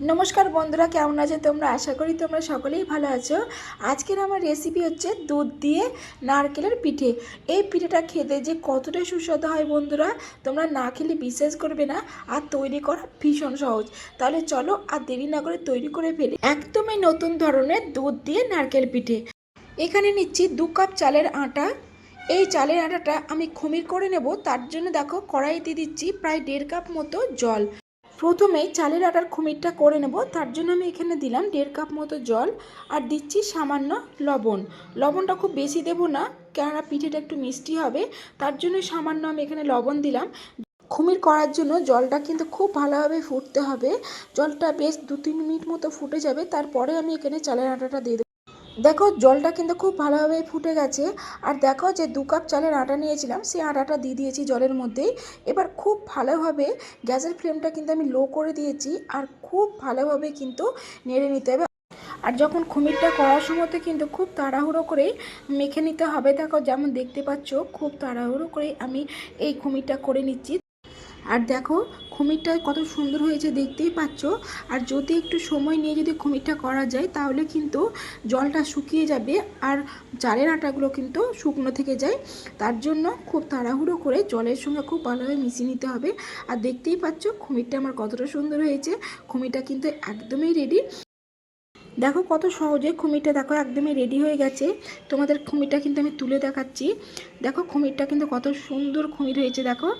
নমস্কার বন্ধুরা, কেমন আছো তোমরা? আশা করি তোমরা সকলেই ভালো আছো। আজকের আমার রেসিপি হচ্ছে দুধ দিয়ে নারকেলের পিঠে। এই পিঠেটা খেতে যে কতটা সুস্বাদু হয় বন্ধুরা, তোমরা না খেলে বিশ্বাস করবে না আর তৈরি করা ভীষণ সহজ। তাহলে চলো আর দেরি না করে তৈরি করে ফেলি। একদমই নতুন ধরনের দুধ দিয়ে নারকেল পিঠে। এখানে নিচ্ছি দু কাপ চালের আটা। এই চালের আটাটা আমি খমির করে নেব, তার জন্য দেখো কড়াইতে দিচ্ছি প্রায় দেড় কাপ মতো জল। প্রথমে চালের আটার খুমিরটা করে নেব, তার জন্য আমি এখানে দিলাম দেড় কাপ মতো জল আর দিচ্ছি সামান্য লবণ। লবণটা খুব বেশি দেব না, কেননা পিঠেটা একটু মিষ্টি হবে, তার জন্য সামান্য আমি এখানে লবণ দিলাম। খুমির করার জন্য জলটা কিন্তু খুব ভালোভাবে ফুটতে হবে, জলটা বেশ দু তিন মিনিট মতো ফুটে যাবে, তারপরে আমি এখানে চালের আটাটা দিয়ে দেখো, জলটা কিন্তু খুব ভালোভাবে ফুটে গেছে। আর দেখো যে দু কাপ চালের আটা নিয়েছিলাম, সেই আটাটা দিয়ে দিয়েছি জলের মধ্যেই। এবার খুব ভালোভাবে গ্যাসের ফ্লেমটা কিন্তু আমি লো করে দিয়েছি আর খুব ভালোভাবে কিন্তু নেড়ে নিতে হবে। আর যখন খুমিরটা করার সময়তে কিন্তু খুব তাড়াহুড়ো করে মেখে নিতে হবে, দেখো যেমন দেখতে পাচ্ছ, খুব তাড়াহুড়ো করে আমি এই খুমিরটা করে নিচ্ছি। আর দেখো খুমিরটা কত সুন্দর হয়েছে দেখতেই পাচ্ছ। আর যদি একটু সময় নিয়ে যদি খুমিরটা করা যায়, তাহলে কিন্তু জলটা শুকিয়ে যাবে আর চালের আটাগুলো কিন্তু শুকনো থেকে যায়। তার জন্য খুব তাড়াহুড়ো করে জলের সঙ্গে খুব ভালোভাবে মিশিয়ে নিতে হবে। আর দেখতেই পাচ্ছ খুমিরটা আমার কতটা সুন্দর হয়েছে। খুমিরটা কিন্তু একদমই রেডি দেখো কত সহজে খুমিরটা দেখো একদমই রেডি হয়ে গেছে। তোমাদের খুমিরটা কিন্তু আমি তুলে দেখাচ্ছি। দেখো খুমিরটা কিন্তু কত সুন্দর খুমির হয়েছে, দেখো।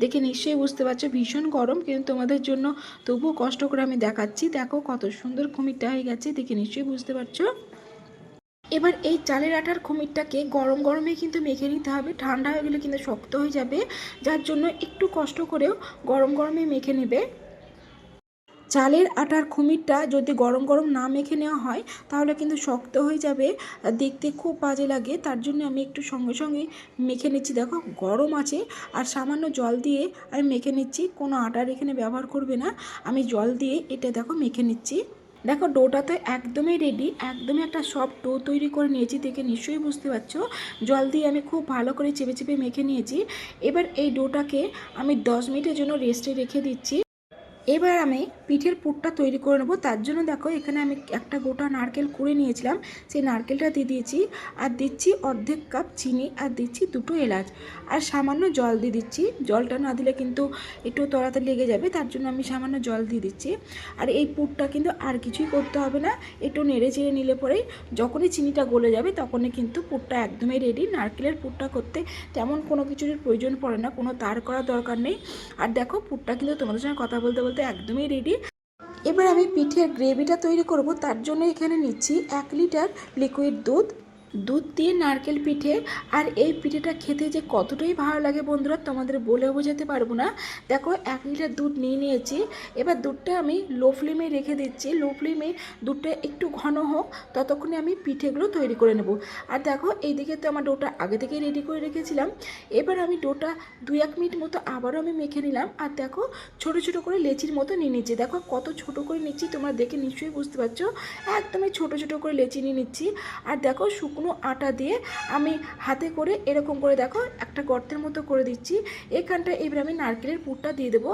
দেখে নিশ্চয়ই বুঝতে পারছ, ভীষণ গরম, কিন্তু তোমাদের জন্য তবুও কষ্ট করে আমি দেখাচ্ছি। দেখো কত সুন্দর কুমিরটা হয়ে গেছে, দেখে নিশ্চয়ই বুঝতে পারছ। এবার এই চালের আটার খুমিরটাকে গরম গরমে কিন্তু মেখে নিতে হবে। ঠান্ডা হয়ে গেলে কিন্তু শক্ত হয়ে যাবে, যার জন্য একটু কষ্ট করেও গরম গরমে মেখে নেবে। চালের আটার খুমিরটা যদি গরম গরম না মেখে নেওয়া হয়, তাহলে কিন্তু শক্ত হয়ে যাবে। দেখতে খুব বাজে লাগে, তার জন্য আমি একটু সঙ্গে সঙ্গে মেখে নিচ্ছি। দেখো, গরম আছে, আর সামান্য জল দিয়ে আমি মেখে নিচ্ছি। কোনো আটার এখানে ব্যবহার করবে না। আমি জল দিয়ে এটা দেখো মেখে নিচ্ছি। দেখো, ডোটা তো একদমই রেডি একদমই একটা সফট ডো তৈরি করে নিয়েছি দেখে নিশ্চয়ই বুঝতে পারছ। জল দিয়ে আমি খুব ভালো করে চেপে চেপে মেখে নিয়েছি। এবার এই ডোটাকে আমি দশ মিনিটের জন্য রেস্টে রেখে দিচ্ছি। এবার আমি পিঠের পুরটা তৈরি করে নেব। তার জন্য দেখো, এখানে আমি একটা গোটা নারকেল কুড়ে নিয়েছিলাম। সেই নারকেলটা দিয়ে দিয়েছি, আর দিচ্ছি অর্ধেক কাপ চিনি, আর দিচ্ছি দুটো এলাচ। আর সামান্য জল দিয়ে দিচ্ছি। জলটা না দিলে কিন্তু একটু তলাতে লেগে যাবে, তার জন্য আমি সামান্য জল দিয়ে দিচ্ছি। আর এই পুরটা কিন্তু আর কিছুই করতে হবে না, একটু নেড়ে চেড়ে নিলে পরেই যখনই চিনিটা গলে যাবে, তখনই কিন্তু পুরটা একদমই রেডি নারকেলের পুরটা করতে তেমন কোনো কিছুর প্রয়োজন পড়ে না, কোনো তার করার দরকার নেই। আর দেখো, পুরটা কিন্তু তোমাদের সঙ্গে কথা বলতে বলতে একদমই রেডি এবার আমি পিঠের গ্রেভিটা তৈরি করব তার জন্য এখানে নিচ্ছি এক লিটার লিকুইড দুধ। দুধ দিয়ে নারকেল পিঠে। আর এই পিঠেটা খেতে যে কতটাই ভালো লাগে বন্ধুরা, তোমাদের বলে বোঝাতে পারব না। দেখো, এক লিটার দুধ নিয়ে নিয়েছি। এবার দুধটা আমি লো ফ্লেমে রেখে দিচ্ছি। লো ফ্লেমে দুধটা একটু ঘন হোক, ততক্ষণে আমি পিঠেগুলো তৈরি করে নেব। আর দেখো, এইদিকে তো আমার ডোটা আগে থেকেই রেডি করে রেখেছিলাম। এবার আমি ডোটা দুই এক মিনিট মতো আবারও আমি মেখে নিলাম। আর দেখো, ছোট ছোট করে লেচির মতো নিয়ে নিচ্ছি। দেখো, কত ছোট করে নিচ্ছি, তোমরা দেখে নিশ্চয়ই বুঝতে পারছ। একদমই ছোট ছোট করে লেচি নিয়ে নিচ্ছি। আর দেখো, শুকনো আটা দিয়ে আমি হাতে করে এরকম করে দেখো একটা গর্তের মতো করে দিচ্ছি। এখানটা এবার আমি নারকেলের পুরটা দিয়ে দেবো।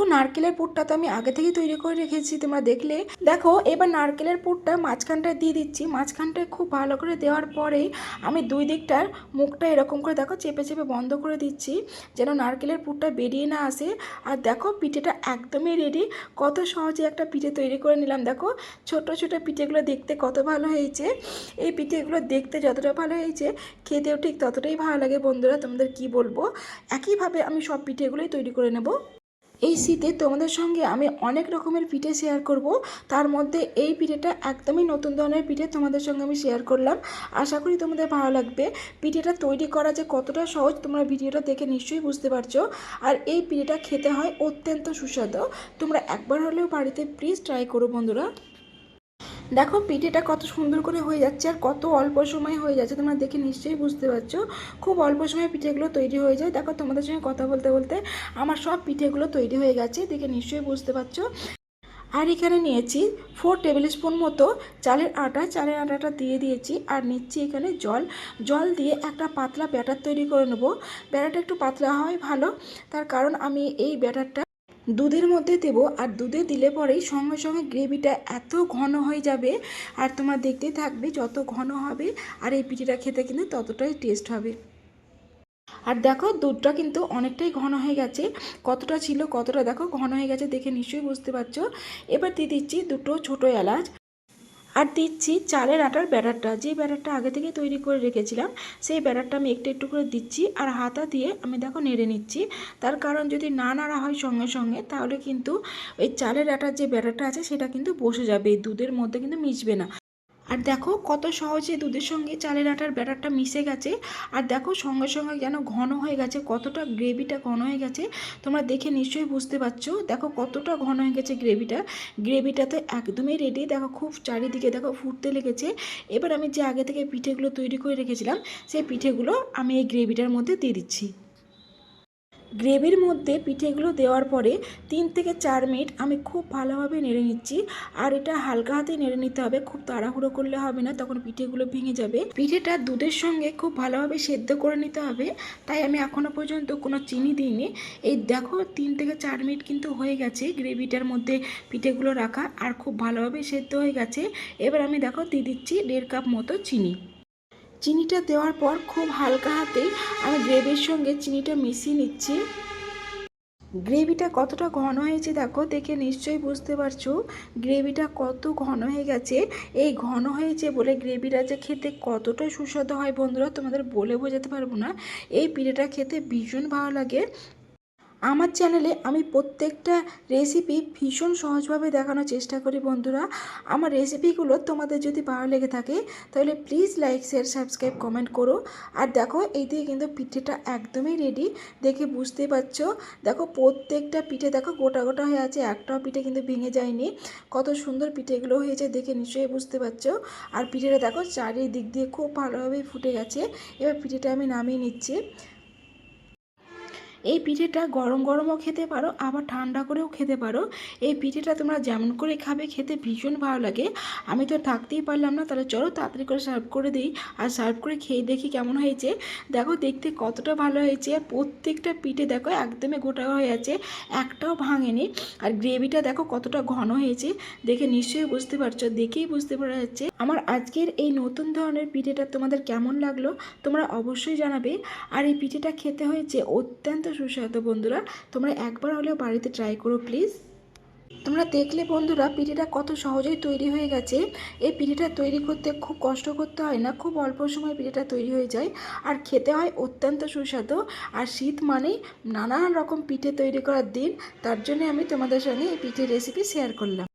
দেখো, নারকেলের পুরটা তো আমি আগে থেকেই তৈরি করে রেখেছি, তোমরা দেখলে। দেখো, এবার নারকেলের পুরটা মাঝখানটায় দিয়ে দিচ্ছি। মাঝখানটায় খুব ভালো করে দেওয়ার পরেই আমি দুই দিকটার মুখটা এরকম করে দেখো, চেপে চেপে বন্ধ করে দিচ্ছি, যেন নারকেলের পুরটা বেরিয়ে না আসে। আর দেখো, পিঠেটা একদমই রেডি কত সহজে একটা পিঠে তৈরি করে নিলাম। দেখো, ছোট ছোট পিঠেগুলো দেখতে কত ভালো হয়েছে। এই পিঠেগুলো দেখতে যতটা ভালো হয়েছে, খেতেও ঠিক ততটাই ভালো লাগে। বন্ধুরা, তোমাদের কি বলব? একইভাবে আমি সব পিঠেগুলোই তৈরি করে নেব। এই শীতে তোমাদের সঙ্গে আমি অনেক রকমের পিঠে শেয়ার করব। তার মধ্যে এই পিঠেটা একদমই নতুন ধরনের পিঠে তোমাদের সঙ্গে আমি শেয়ার করলাম। আশা করি তোমাদের ভালো লাগবে। পিঠেটা তৈরি করা যে কতটা সহজ, তোমরা ভিডিওটা দেখে নিশ্চয়ই বুঝতে পারছ। আর এই পিঠেটা খেতে হয় অত্যন্ত সুস্বাদু। তোমরা একবার হলেও বাড়িতে প্লিজ ট্রাই করো বন্ধুরা। দেখো, পিঠেটা কত সুন্দর করে হয়ে যাচ্ছে আর কত অল্প সময় হয়ে যাচ্ছে, তোমরা দেখে নিশ্চয়ই বুঝতে পারছ। খুব অল্প সময়ে পিঠেগুলো তৈরি হয়ে যায়। দেখো, তোমাদের সঙ্গে কথা বলতে বলতে আমার সব পিঠেগুলো তৈরি হয়ে গেছে, দেখে নিশ্চয়ই বুঝতে পারছ। আর এখানে নিয়েছি ফোর টেবিল স্পুন মতো চালের আটা। চালের আটাটা দিয়ে দিয়েছি আর নিচ্ছি এখানে জল। জল দিয়ে একটা পাতলা ব্যাটার তৈরি করে নেব। ব্যাটারটা একটু পাতলা হয় ভালো, তার কারণ আমি এই ব্যাটারটা দুধের মধ্যে দেব, আর দুধে দিলে পরেই সঙ্গে সঙ্গে গ্রেভিটা এত ঘন হয়ে যাবে, আর তোমার দেখতে থাকবে যত ঘন হবে, আর এই পিঠেটা খেতে কিন্তু ততটাই টেস্ট হবে। আর দেখো, দুধটা কিন্তু অনেকটাই ঘন হয়ে গেছে। কতটা ছিল কতটা, দেখো, ঘন হয়ে গেছে দেখে নিশ্চয়ই বুঝতে পারছ। এবার দিয়ে দিচ্ছি দুটো ছোটো এলাচ। আর দিচ্ছি চালের আটার ব্যাটারটা। যে ব্যাটারটা আগে থেকে তৈরি করে রেখেছিলাম, সেই ব্যাটারটা আমি একটু একটু করে দিচ্ছি আর হাতা দিয়ে আমি দেখো নেড়ে নিচ্ছি। তার কারণ যদি না নাড়া হয় সঙ্গে সঙ্গে, তাহলে কিন্তু ওই চালের আটার যে ব্যাটারটা আছে, সেটা কিন্তু বসে যাবে, দুধের মধ্যে কিন্তু মিশবে না। আর দেখো কত সহজে দুধের সঙ্গে চালের আটার ব্যাটারটা মিশে গেছে। আর দেখো সঙ্গে সঙ্গে যেন ঘন হয়ে গেছে, কতটা গ্রেভিটা ঘন হয়ে গেছে, তোমরা দেখে নিশ্চয়ই বুঝতে পারছ। দেখো কতটা ঘন হয়ে গেছে গ্রেভিটা। গ্রেভিটা তো একদমই রেডি দেখো খুব চারিদিকে দেখো ফুটতে লেগেছে। এবার আমি যে আগে থেকে পিঠেগুলো তৈরি করে রেখেছিলাম, সেই পিঠেগুলো আমি এই গ্রেভিটার মধ্যে দিয়ে দিচ্ছি। গ্রেভির মধ্যে পিঠেগুলো দেওয়ার পরে তিন থেকে চার মিনিট আমি খুব ভালোভাবে নেড়ে নিচ্ছি। আর এটা হালকা হাতে নেড়ে নিতে হবে, খুব তাড়াহুড়ো করলে হবে না, তখন পিঠেগুলো ভেঙে যাবে। পিঠেটা দুধের সঙ্গে খুব ভালোভাবে সেদ্ধ করে নিতে হবে, তাই আমি এখনও পর্যন্ত কোনো চিনি দিইনি। এই দেখো, তিন থেকে চার মিনিট কিন্তু হয়ে গেছে গ্রেভিটার মধ্যে পিঠেগুলো রাখা, আর খুব ভালোভাবে সেদ্ধ হয়ে গেছে। এবার আমি দেখো দিয়ে দিচ্ছি দেড় কাপ মতো চিনি। চিনিটা দেওয়ার পর খুব হালকা হাতে আমি গ্রেভির সঙ্গে চিনিটা মিশিয়ে নিচ্ছি। গ্রেভিটা কতটা ঘন হয়েছে দেখো, দেখে নিশ্চয়ই বুঝতে পারছ। গ্রেভিটা কত ঘন হয়ে গেছে। এই ঘন হয়েছে বলে গ্রেভিটা যে খেতে কতটা সুস্বাদু হয় বন্ধুরা, তোমাদের বলে বোঝাতে পারব না। এই পিঠেটা খেতে ভীষণ ভালো লাগে। আমার চ্যানেলে আমি প্রত্যেকটা রেসিপি ভীষণ সহজভাবে দেখানোর চেষ্টা করি বন্ধুরা। আমার রেসিপিগুলো তোমাদের যদি ভালো লেগে থাকে, তাহলে please like share subscribe comment করো। আর দেখো, এই দিয়ে কিন্তু পিঠেটা একদমই রেডি দেখে বুঝতে পারছ? দেখো, প্রত্যেকটা পিঠে দেখো, গোটা গোটা হয়ে আছে। একটাও পিঠে কিন্তু ভেঙে যায়নি। কত সুন্দর পিঠেগুলো হয়েছে দেখে নিশ্চয়ই বুঝতে পারছ? আর পিঠেটা দেখো, চারিদিক দিয়ে খুব ভালোভাবে ফুটে গেছে। এবার পিঠেটা আমি নামিয়ে নিচ্ছি। এই পিঠেটা গরম গরমও খেতে পারো, আবার ঠান্ডা করেও খেতে পারো। এই পিঠেটা তোমরা যেমন করে খাবে, খেতে ভীষণ ভালো লাগে। আমি তো থাকতেই পারলাম না, তাহলে চলো তাড়াতাড়ি করে সার্ভ করে দিই আর সার্ভ করে খেয়ে দেখি কেমন হয়েছে। দেখো দেখতে কতটা ভালো হয়েছে প্রত্যেকটা পিঠে দেখো একদমই গোটা হয়ে আছে, একটাও ভাঙেনি। আর গ্রেভিটা দেখো কতটা ঘন হয়েছে, দেখে নিশ্চয়ই বুঝতে পারছ, দেখেই বুঝতে পারা যাচ্ছে। আমার আজকের এই নতুন ধরনের পিঠেটা তোমাদের কেমন লাগল, তোমরা অবশ্যই জানাবে। আর এই পিঠেটা খেতে হয়েছে অত্যন্ত সুস্বাদু বন্ধুরা, তোমরা একবার হলেও বাড়িতে ট্রাই করো প্লিজ তোমরা দেখলে বন্ধুরা, পিঠেটা কত সহজেই তৈরি হয়ে গেছে। এই পিঠেটা তৈরি করতে খুব কষ্ট করতে হয় না, খুব অল্প সময় পিঠেটা তৈরি হয়ে যায়। আর খেতে হয় অত্যন্ত সুস্বাদু। আর শীত মানেই নানান রকম পিঠে তৈরি করার দিন। তার জন্য আমি তোমাদের সঙ্গে এই পিঠের রেসিপি শেয়ার করলাম।